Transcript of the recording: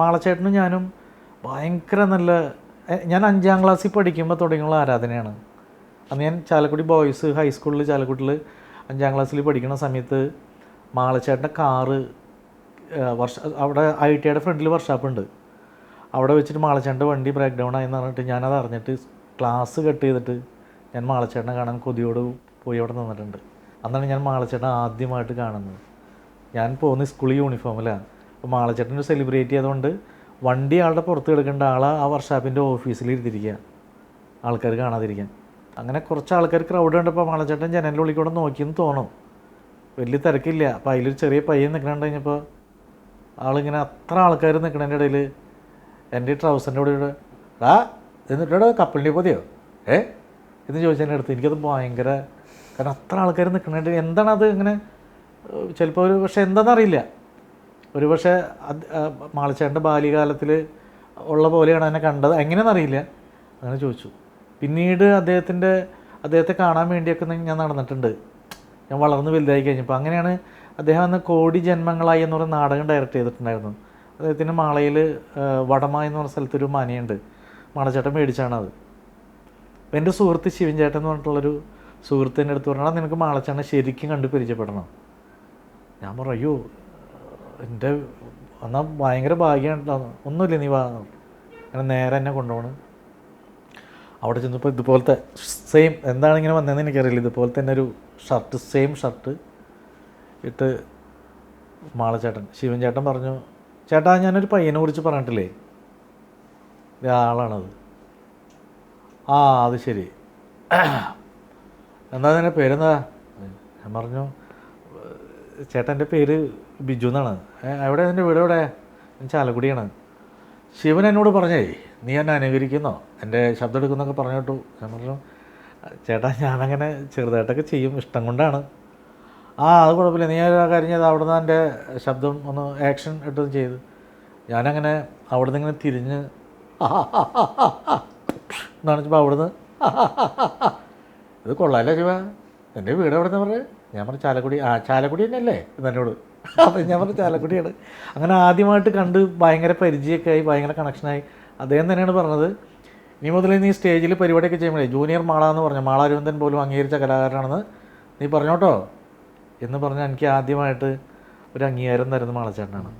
മാളച്ചേട്ടനും ഞാനും ഭയങ്കര നല്ല ഞാൻ അഞ്ചാം ക്ലാസ്സിൽ പഠിക്കുമ്പോൾ തുടങ്ങിയുള്ള ആരാധനയാണ്. അന്ന് ഞാൻ ചാലക്കുടി ബോയ്സ് ഹൈസ്കൂളിൽ ചാലക്കുടിയിൽ അഞ്ചാം ക്ലാസ്സിൽ പഠിക്കുന്ന സമയത്ത് മാളച്ചേട്ടന്റെ കാറ് വർഷ അവിടെ ഐ ടി ഐയുടെ ഫ്രണ്ടിൽ വർഷാപ്പുണ്ട് അവിടെ വെച്ചിട്ട് മാളച്ചേട്ടന്റെ വണ്ടി ബ്രേക്ക് ഡൗൺ ആയെന്ന് പറഞ്ഞിട്ട് ഞാനത് അറിഞ്ഞിട്ട് ക്ലാസ് കട്ട് ചെയ്തിട്ട് ഞാൻ മാളച്ചേട്ടനെ കാണാൻ കൊതിയോട് പോയി അവിടെ നിന്നിട്ടുണ്ട്. അന്നാണ് ഞാൻ മാളച്ചേട്ടനെ ആദ്യമായിട്ട് കാണുന്നത്. ഞാൻ പോകുന്ന സ്കൂൾ യൂണിഫോമിലാണ് അപ്പോൾ മാളച്ചേട്ടൻ ഒരു സെലിബ്രേറ്റ് ചെയ്തുകൊണ്ട് വണ്ടി ആളുടെ പുറത്ത് കിടക്കേണ്ട ആളെ ആ വർഷാപ്പിന്റെ ഓഫീസിൽ ഇരുത്തിരിക്കുക ആൾക്കാർ കാണാതിരിക്കാൻ. അങ്ങനെ കുറച്ച് ആൾക്കാർ ക്രൗഡ് കണ്ടപ്പോൾ മാളച്ചേട്ടൻ ജനലിന്റെ ഉള്ളിൽ കൂടെ നോക്കിയെന്ന് തോന്നും. വലിയ തിരക്കില്ല. അപ്പോൾ അതിലൊരു ചെറിയ പയ്യൻ നിൽക്കണുണ്ട് കഴിഞ്ഞപ്പോൾ ആളിങ്ങനെ അത്ര ആൾക്കാർ നിൽക്കണതിന്റെ ഇടയിൽ എന്റെ ട്രൗസറിന്റെ കൂടെ ആ എന്നിട്ട് കപ്പലിന്റെ പൊതിയോ ഏ? എന്ന് ചോദിച്ചതിന്റെ അടുത്ത്. എനിക്കത് ഭയങ്കര കാരണം അത്ര ആൾക്കാർ നിൽക്കണതിന്റെ എന്താണത് ഇങ്ങനെ ചിലപ്പോൾ ഒരു പക്ഷേ എന്താണെന്നറിയില്ല ഒരു പക്ഷേ അത് മാളിച്ചേട്ടന്റെ ബാല്യകാലത്തിൽ ഉള്ള പോലെയാണ് എന്നെ കണ്ടത്. എങ്ങനെയെന്നറിയില്ല അങ്ങനെ ചോദിച്ചു. പിന്നീട് അദ്ദേഹത്തിന്റെ അദ്ദേഹത്തെ കാണാൻ വേണ്ടിയൊക്കെ ഞാൻ നടന്നിട്ടുണ്ട്. ഞാൻ വളർന്ന് വലുതായി കഴിഞ്ഞപ്പോൾ. അങ്ങനെയാണ് അദ്ദേഹം അന്ന് കോടി ജന്മങ്ങളായി എന്ന് പറഞ്ഞ നാടകം ഡയറക്റ്റ് ചെയ്തിട്ടുണ്ടായിരുന്നു. അദ്ദേഹത്തിന്റെ മാളയിൽ വടമ എന്ന് പറഞ്ഞ സ്ഥലത്തൊരു മനയുണ്ട്. മാളച്ചേട്ടൻ മേടിച്ചാണ് അത്. അപ്പോൾ എന്റെ സുഹൃത്ത് ശിവൻ ചേട്ടൻ എന്ന് പറഞ്ഞിട്ടുള്ളൊരു സുഹൃത്തിന്റെ അടുത്ത് പറഞ്ഞാൽ നിനക്ക് മാളച്ചേട്ടനെ ശരിക്കും കണ്ട് പരിചയപ്പെടണം. ഞാൻ പറഞ്ഞു അയ്യോ എന്റെ എന്നാൽ ഭയങ്കര ഭാഗ്യമാണ് ഒന്നുമില്ല നീ വാ അങ്ങനെ നേരെ എന്നെ കൊണ്ടുപോകണം അവിടെ ചെന്നപ്പോൾ ഇതുപോലത്തെ സെയിം എന്താണ് ഇങ്ങനെ വന്നതെന്ന് എനിക്കറിയില്ല. ഇതുപോലെ തന്നെ ഒരു ഷർട്ട് സെയിം ഷർട്ട് ഇട്ട് മാളച്ചേട്ടൻ ശിവൻ ചേട്ടൻ പറഞ്ഞു ചേട്ടാ ഞാനൊരു പയ്യനെ കുറിച്ച് പറഞ്ഞിട്ടില്ലേ? ഒരാളാണത് ആ അത് ശരി. എന്താ അതിന്റെ പേരെന്താ? ഞാൻ പറഞ്ഞു ചേട്ടന്റെ പേര് ബിജു എന്നാണ്. എവിടെ? എന്റെ വീട് എവിടെ? ചാലക്കുടിയാണ്. ശിവൻ എന്നോട് പറഞ്ഞേ നീ എന്നെ അനുകരിക്കുന്നോ? എന്റെ ശബ്ദം എടുക്കുന്നൊക്കെ പറഞ്ഞു കേട്ടു ഞാൻ പറഞ്ഞു ചേട്ടാ ഞാനങ്ങനെ ചെറുതായിട്ടൊക്കെ ചെയ്യും. ഇഷ്ടം കൊണ്ടാണ്. ആ അത് കുഴപ്പമില്ല. നീ ആ കാര്യം ചെയ്ത്? അവിടെ നിന്ന് എന്റെ ശബ്ദം ഒന്ന് ആക്ഷൻ ഇട്ടത് ചെയ്ത്. ഞാനങ്ങനെ അവിടെ നിന്ന് ഇങ്ങനെ തിരിഞ്ഞ് എന്നാണെന്ന് വെച്ചപ്പോൾ അവിടുന്ന്? ഇത് കൊള്ളാമല്ലേ ശിവ. എന്റെ വീട് എവിടെ നിന്ന് പറഞ്ഞത് ഞാൻ പറഞ്ഞു ചാലക്കുടി ആ ചാലക്കുടി തന്നെയല്ലേ? എന്നോട് അപ്പം ഞാൻ പറഞ്ഞു ചാലക്കുടിയാണ്. അങ്ങനെ ആദ്യമായിട്ട് കണ്ട് ഭയങ്കര പരിചയമൊക്കെ ആയി ഭയങ്കര കണക്ഷനായി അദ്ദേഹം തന്നെയാണ് പറഞ്ഞത് ഇനി മുതൽ നീ സ്റ്റേജിൽ പരിപാടിയൊക്കെ ചെയ്യുമ്പോഴേ ജൂനിയർ മാള എന്ന് പറഞ്ഞു മാള അരവിന്ദൻ പോലും അംഗീകരിച്ച കലാകാരനാണെന്ന് നീ പറഞ്ഞോട്ടോ? എന്ന് പറഞ്ഞാൽ എനിക്ക് ആദ്യമായിട്ട് ഒരു അംഗീകാരം തരുന്ന മാളച്ചേട്ടനാണ്.